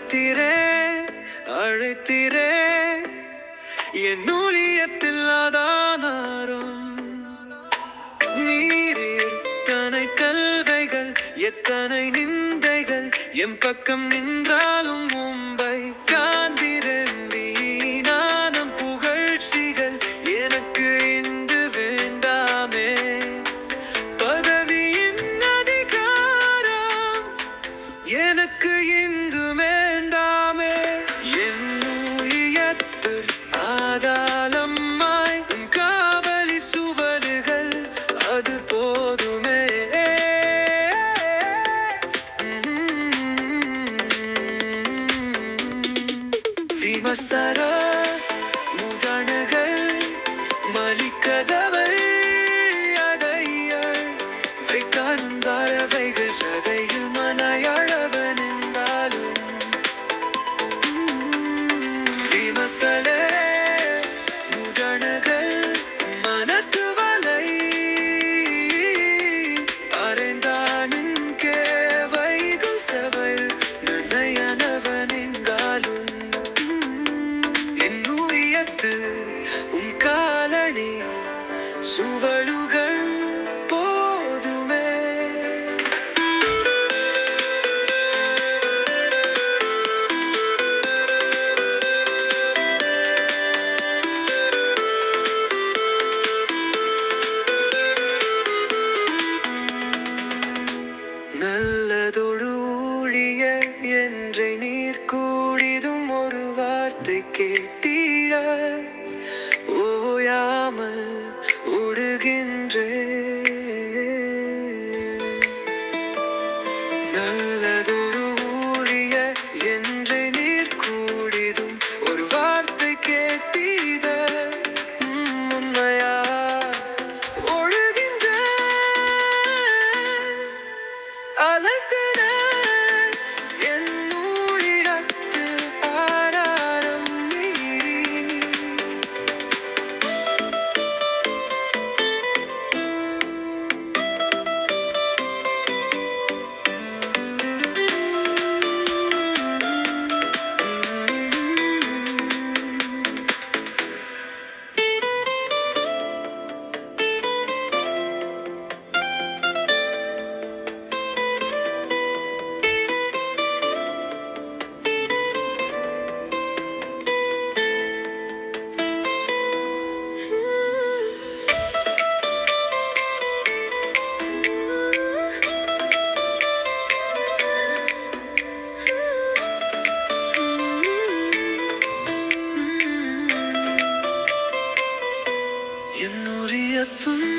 அழைத்திரே அழைத்திரே. என் ஊழியத்தில் ஆதாரம் நீரீர் தனை கல்வைகள் எத்தனை நிந்தைகள் என் பக்கம் நின்றாலும் உம் Masara Mugar காலணி சுவடுகள் போதுமே நல்லதொடு ஊழிய என்றை நீர் கூடிதும் ஒரு வார்த்தை दुनिया में उड़ free.